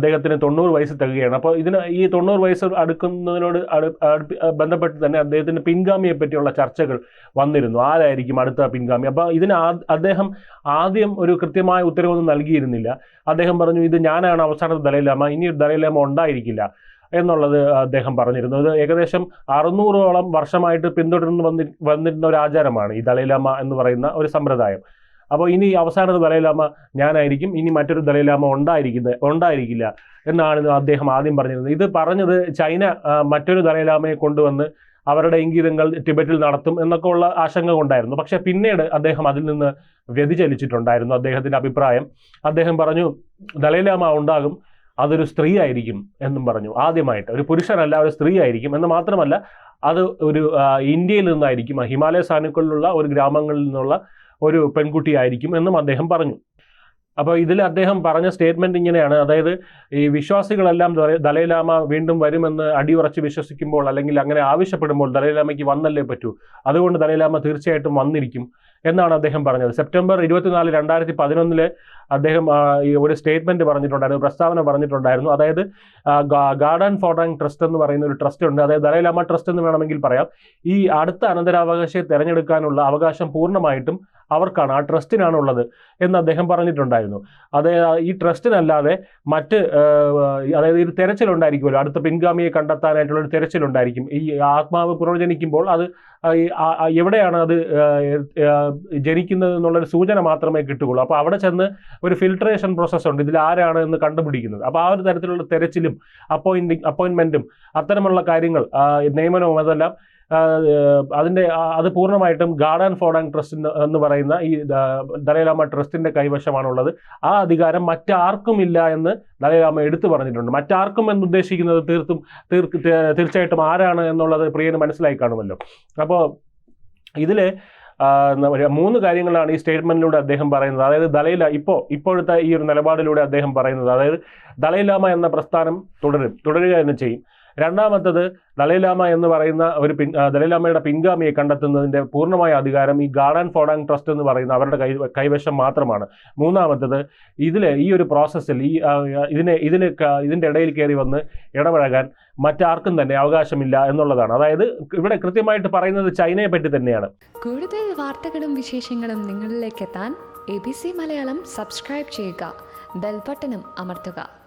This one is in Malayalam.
അദ്ദേഹത്തിന് തൊണ്ണൂറ് വയസ്സ് തികയാണ് അപ്പോൾ ഇതിന് ഈ തൊണ്ണൂറ് വയസ്സ് അടുക്കുന്നതിനോട് അടു- ബന്ധപ്പെട്ട് തന്നെ അദ്ദേഹത്തിന്റെ പിൻഗാമിയെ പറ്റിയുള്ള ചർച്ചകൾ വന്നിരുന്നു. ആരായിരിക്കും അടുത്ത പിൻഗാമി? അപ്പോൾ ഇതിന് അദ്ദേഹം ആദ്യം ഒരു കൃത്യമായ ഉത്തരവൊന്നും നൽകിയിരുന്നില്ല. അദ്ദേഹം പറഞ്ഞു ഇത് ഞാനാണ് അവസാനത്തെ ദലൈലാമ ഇനി ദലൈലാമ ഉണ്ടായിരിക്കില്ല എന്നുള്ളത് അദ്ദേഹം പറഞ്ഞിരുന്നു. ഇത് ഏകദേശം അറുന്നൂറോളം വർഷമായിട്ട് പിന്തുടർന്ന് വന്നി വന്നിരുന്ന ഒരു ആചാരമാണ് ഈ ദലൈലാമ എന്ന് പറയുന്ന ഒരു സമ്പ്രദായം. അപ്പോൾ ഇനി അവസാന ദലൈലാമ ഞാനായിരിക്കും ഇനി മറ്റൊരു ദലൈലാമ ഉണ്ടായിരിക്കുന്നത് ഉണ്ടായിരിക്കില്ല എന്നാണ് അദ്ദേഹം ആദ്യം പറഞ്ഞിരുന്നത്. ഇത് പറഞ്ഞത് ചൈന മറ്റൊരു ദലൈലാമയെ കൊണ്ടുവന്ന് അവരുടെ ഇംഗിതങ്ങൾ ടിബറ്റിൽ നടത്തും എന്നൊക്കെ ഉള്ള ആശങ്ക കൊണ്ടായിരുന്നു. പക്ഷെ പിന്നീട് അദ്ദേഹം അതിൽ നിന്ന് വ്യതിചലിച്ചിട്ടുണ്ടായിരുന്നു അദ്ദേഹത്തിന്റെ അഭിപ്രായം. അദ്ദേഹം പറഞ്ഞു ദലൈലാമ ഉണ്ടാകും അതൊരു സ്ത്രീ ആയിരിക്കും എന്നും പറഞ്ഞു. ആദ്യമായിട്ട് ഒരു പുരുഷനല്ല ഒരു സ്ത്രീ ആയിരിക്കും എന്ന് മാത്രമല്ല അത് ഒരു ഇന്ത്യയിൽ നിന്നായിരിക്കും ഹിമാലയ സാനുക്കളിലുള്ള ഒരു ഗ്രാമങ്ങളിൽ നിന്നുള്ള ഒരു പെൺകുട്ടിയായിരിക്കും എന്നും അദ്ദേഹം പറഞ്ഞു. അപ്പോൾ ഇതിൽ അദ്ദേഹം പറഞ്ഞ സ്റ്റേറ്റ്മെന്റ് ഇങ്ങനെയാണ്. അതായത് ഈ വിശ്വാസികളെല്ലാം ദലൈ- ദലൈലാമ വീണ്ടും വരുമെന്ന് അടിയുറച്ച് വിശ്വസിക്കുമ്പോൾ അല്ലെങ്കിൽ അങ്ങനെ ആവശ്യപ്പെടുമ്പോൾ ദലൈലാമയ്ക്ക് വന്നല്ലേ പറ്റൂ. അതുകൊണ്ട് ദലൈലാമ തീർച്ചയായിട്ടും വന്നിരിക്കും എന്നാണ് അദ്ദേഹം പറഞ്ഞത്. സെപ്റ്റംബർ ഇരുപത്തിനാല് രണ്ടായിരത്തി പതിനൊന്നിൽ അദ്ദേഹം ഒരു സ്റ്റേറ്റ്മെന്റ് പറഞ്ഞിട്ടുണ്ടായിരുന്നു പ്രസ്താവന പറഞ്ഞിട്ടുണ്ടായിരുന്നു. അതായത് ഗാർഡൻ ഫോർഡാങ് ട്രസ്റ്റ് എന്ന് പറയുന്ന ഒരു ട്രസ്റ്റ് ഉണ്ട്. അതായത് ദലൈലാമ ട്രസ്റ്റ് എന്ന് വേണമെങ്കിൽ പറയാം. ഈ അടുത്ത അനന്തരാവകാശത്തെ തിരഞ്ഞെടുക്കാനുള്ള അവകാശം പൂർണമായിട്ടും അവർക്കാണ് ആ ട്രസ്റ്റിനാണ് ഉള്ളത് എന്ന് അദ്ദേഹം പറഞ്ഞിട്ടുണ്ടായിരുന്നു. അത് ഈ ട്രസ്റ്റിനല്ലാതെ മറ്റ് അതായത് ഒരു തെരച്ചിലുണ്ടായിരിക്കുമല്ലോ. അടുത്ത പിൻഗാമിയെ കണ്ടെത്താനായിട്ടുള്ള ഒരു തെരച്ചിലുണ്ടായിരിക്കും. ഈ ആത്മാവ് പുനർജനിക്കുമ്പോൾ അത് എവിടെയാണ് അത് ജനിക്കുന്നത് എന്നുള്ളൊരു സൂചന മാത്രമേ കിട്ടുകയുള്ളൂ. അപ്പോൾ അവിടെ ചെന്ന് ഒരു ഫിൽട്രേഷൻ പ്രോസസ്സ് ഉണ്ട് ഇതിൽ ആരാണ് എന്ന് കണ്ടുപിടിക്കുന്നത്. അപ്പോൾ ആ ഒരു തരത്തിലുള്ള തെരച്ചിലും അപ്പോയിന്റിങ് അപ്പോയിൻമെന്റും അത്തരമുള്ള കാര്യങ്ങൾ നിയമനവും അതെല്ലാം പൂർണമായിട്ടും അത് പൂർണമായിട്ടും ഗാർഡൻ ആൻഡ് ട്രസ്റ്റ് എന്ന് പറയുന്ന ഈ ദലൈലാമ ട്രസ്റ്റിന്റെ കൈവശമാണുള്ളത്. ആ അധികാരം മറ്റാർക്കും ഇല്ല എന്ന് ദലൈലാമ എടുത്തു പറഞ്ഞിട്ടുണ്ട്. മറ്റാർക്കും എന്ന് ഉദ്ദേശിക്കുന്നത് തീർത്തും തീർച്ചയായിട്ടും ആരാണ് എന്നുള്ളത് പ്രിയന് മനസ്സിലായി കാണുമല്ലോ. അപ്പോൾ ഇതിൽ മൂന്ന് കാര്യങ്ങളാണ് ഈ സ്റ്റേറ്റ്മെന്റിലൂടെ അദ്ദേഹം പറയുന്നത്. അതായത് ദലൈല ഇപ്പോൾ ഇപ്പോഴത്തെ ഈ ഒരു നിലപാടിലൂടെ അദ്ദേഹം പറയുന്നത്. അതായത് ദലൈലാമ എന്ന പ്രസ്ഥാനം തുടരും തുടരുക തന്നെ ചെയ്യും. രണ്ടാമത്തത് ദലൈലാമ എന്ന് പറയുന്ന ഒരു പിൻ ദലൈലാമയുടെ പിൻഗാമിയെ കണ്ടെത്തുന്നതിന്റെ പൂർണമായ അധികാരം ഈ ഗാർഡൻ ഫോഡാങ് ട്രസ്റ്റ് എന്ന് പറയുന്ന അവരുടെ കൈ കൈവശം മാത്രമാണ്. മൂന്നാമത്തത് ഇതിൽ ഈ ഒരു പ്രോസസ്സിൽ ഈ ഇതിനെ ഇതിന് ഇതിന്റെ ഇടയിൽ കയറി വന്ന് ഇടപഴകാൻ മറ്റാർക്കും തന്നെ അവകാശമില്ല എന്നുള്ളതാണ്. അതായത് ഇവിടെ കൃത്യമായിട്ട് പറയുന്നത് ചൈനയെ പറ്റി തന്നെയാണ്. കൂടുതൽ വാർത്തകളും വിശേഷങ്ങളും നിങ്ങളിലേക്ക് എത്താൻ A B C Malayalam subscribe ചെയ്യുക. ബെൽബട്ടനും അമർത്തുക.